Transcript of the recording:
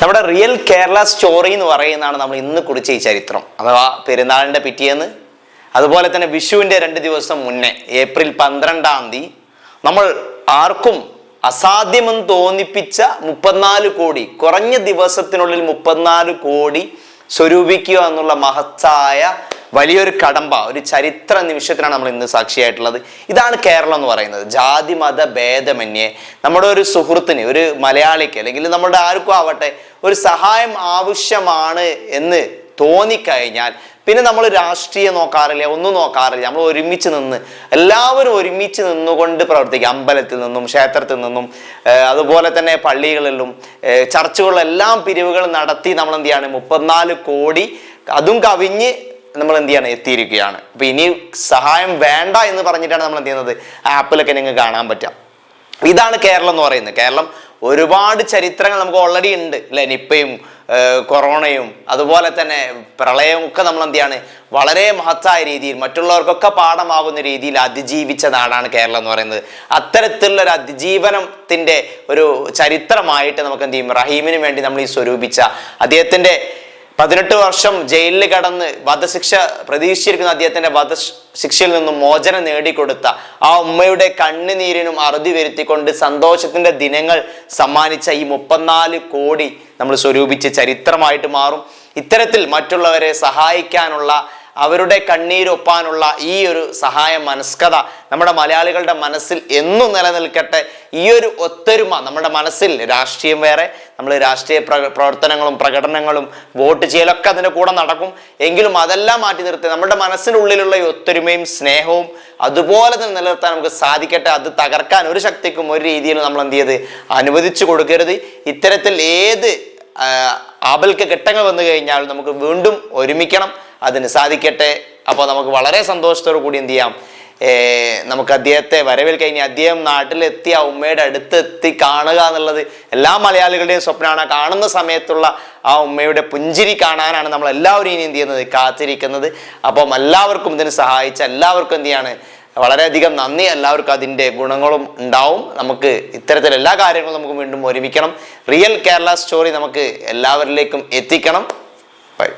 നമ്മുടെ real Kerala story എന്ന് പറയുന്നതാണ് നമ്മൾ ഇന്ന് കുറിച്ച് ഈ ചരിത്രം. അഥവാ പെരുന്നാളിന്റെ പിറ്റേന്ന് അതുപോലെ തന്നെ വിഷുവിന്റെ രണ്ട് ദിവസം മുന്നേ ഏപ്രിൽ പന്ത്രണ്ടാം തീയതി നമ്മൾ ആർക്കും അസാധ്യമെന്ന് തോന്നിപ്പിച്ച മുപ്പത്തിനാല് കോടി കുറഞ്ഞ ദിവസത്തിനുള്ളിൽ മുപ്പത്തിനാല് കോടി സ്വരൂപിക്കുക എന്നുള്ള മഹത്തായ വലിയൊരു കടമ്പ ഒരു ചരിത്ര നിമിഷത്തിനാണ് നമ്മൾ ഇന്ന് സാക്ഷിയായിട്ടുള്ളത്. ഇതാണ് കേരളം എന്ന് പറയുന്നത്. ജാതി മത ഭേദമന്യേ നമ്മുടെ ഒരു സുഹൃത്തിന് ഒരു മലയാളിക്ക് അല്ലെങ്കിൽ നമ്മുടെ ആർക്കും ആവട്ടെ ഒരു സഹായം ആവശ്യമാണ് എന്ന് തോന്നിക്കഴിഞ്ഞാൽ പിന്നെ നമ്മൾ രാഷ്ട്രീയം നോക്കാറില്ല ഒന്നും നോക്കാറില്ല. നമ്മൾ ഒരുമിച്ച് നിന്ന് എല്ലാവരും ഒരുമിച്ച് നിന്നുകൊണ്ട് പ്രവർത്തിക്കുക. അമ്പലത്തിൽ നിന്നും ക്ഷേത്രത്തിൽ നിന്നും അതുപോലെ തന്നെ പള്ളികളിലും ചർച്ചുകളിലെല്ലാം പിരിവുകൾ നടത്തി നമ്മൾ എന്ത് ചെയ്യാണ്? മുപ്പത്തിനാല് കോടി അതും കവിഞ്ഞ് നമ്മൾ എന്ത് ചെയ്യാണ്? എത്തിയിരിക്കുകയാണ്. അപ്പൊ ഇനി സഹായം വേണ്ട എന്ന് പറഞ്ഞിട്ടാണ് നമ്മൾ എന്ത് ചെയ്യുന്നത്? ആപ്പിലൊക്കെ നിങ്ങൾക്ക് കാണാൻ പറ്റുക. ഇതാണ് കേരളം എന്ന് പറയുന്നത്. കേരളം ഒരുപാട് ചരിത്രങ്ങൾ നമുക്ക് ഓൾറെഡി ഉണ്ട് അല്ലെ? നിപ്പയും കൊറോണയും അതുപോലെ തന്നെ പ്രളയവും ഒക്കെ നമ്മൾ എന്ത് ചെയ്യാണ്? വളരെ മഹത്തായ രീതിയിൽ മറ്റുള്ളവർക്കൊക്കെ പാഠമാകുന്ന രീതിയിൽ അതിജീവിച്ച നാടാണ് കേരളം എന്ന് പറയുന്നത്. അത്തരത്തിലുള്ള ഒരു അതിജീവനത്തിന്റെ ഒരു ചരിത്രമായിട്ട് നമുക്ക് എന്ത് ചെയ്യും? റഹീമിന് വേണ്ടി നമ്മൾ ഈ സ്വരൂപിച്ച അദ്ദേഹത്തിന്റെ പതിനെട്ട് വർഷം ജയിലിൽ കടന്ന് വധശിക്ഷ പ്രതീക്ഷിച്ചിരിക്കുന്ന അദ്ദേഹത്തിന്റെ വധശിക്ഷയിൽ നിന്നും മോചനം നേടിക്കൊടുത്ത ആ ഉമ്മയുടെ കണ്ണുനീരിനും അറുതി വരുത്തിക്കൊണ്ട് സന്തോഷത്തിന്റെ ദിനങ്ങൾ സമ്മാനിച്ച ഈ മുപ്പത്തിനാല് കോടി നമ്മൾ സ്വരൂപിച്ച് ചരിത്രമായിട്ട് മാറും. ഇത്തരത്തിൽ മറ്റുള്ളവരെ സഹായിക്കാനുള്ള അവരുടെ കണ്ണീരൊപ്പാനുള്ള ഈ ഒരു സഹായ മനസ്കത നമ്മുടെ മലയാളികളുടെ മനസ്സിൽ എന്നും നിലനിൽക്കട്ടെ. ഈ ഒരു ഒത്തൊരുമ നമ്മുടെ മനസ്സിൽ രാഷ്ട്രീയം വേറെ നമ്മൾ രാഷ്ട്രീയ പ്ര- പ്രവർത്തനങ്ങളും പ്രകടനങ്ങളും വോട്ട് ചെയ്യലൊക്കെ അതിന്റെ കൂടെ നടക്കും. എങ്കിലും അതെല്ലാം മാറ്റി നിർത്തി നമ്മുടെ മനസ്സിനുള്ളിലുള്ള ഈ ഒത്തൊരുമയും സ്നേഹവും അതുപോലെ തന്നെ നിലനിർത്താൻ നമുക്ക് സാധിക്കട്ടെ. അത് തകർക്കാൻ ഒരു ശക്തിക്കും ഒരു രീതിയിലും നമ്മൾ എന്ത് ചെയ്ത് അനുവദിച്ചു കൊടുക്കരുത്. ഇത്തരത്തിൽ ഏത് ആപൽക്ക് ഘട്ടങ്ങൾ വന്നു കഴിഞ്ഞാൽ നമുക്ക് വീണ്ടും ഒരുമിക്കണം. അതിന് സാധിക്കട്ടെ. അപ്പോൾ നമുക്ക് വളരെ സന്തോഷത്തോടു കൂടി എന്ത് ചെയ്യാം? നമുക്ക് അദ്ദേഹത്തെ വരവിൽ കഴിഞ്ഞ് അദ്ദേഹം നാട്ടിലെത്തി ആ ഉമ്മയുടെ അടുത്ത് എത്തി കാണുക എന്നുള്ളത് എല്ലാ മലയാളികളുടെയും സ്വപ്നമാണ്. കാണുന്ന സമയത്തുള്ള ആ ഉമ്മയുടെ പുഞ്ചിരി കാണാനാണ് നമ്മൾ എല്ലാവരും ഇനി എന്ത് ചെയ്യുന്നത്? കാത്തിരിക്കുന്നത്. അപ്പം എല്ലാവർക്കും ഇതിന് സഹായിച്ച എല്ലാവർക്കും എന്ത് ചെയ്യാണ്? വളരെയധികം നന്ദി. എല്ലാവർക്കും അതിന്റെ ഗുണങ്ങളും ഉണ്ടാവും. നമുക്ക് ഇത്തരത്തിൽ എല്ലാ കാര്യങ്ങളും നമുക്ക് വീണ്ടും ഒരുമിക്കണം. റിയൽ കേരള സ്റ്റോറി നമുക്ക് എല്ലാവരിലേക്കും എത്തിക്കണം. ബൈ.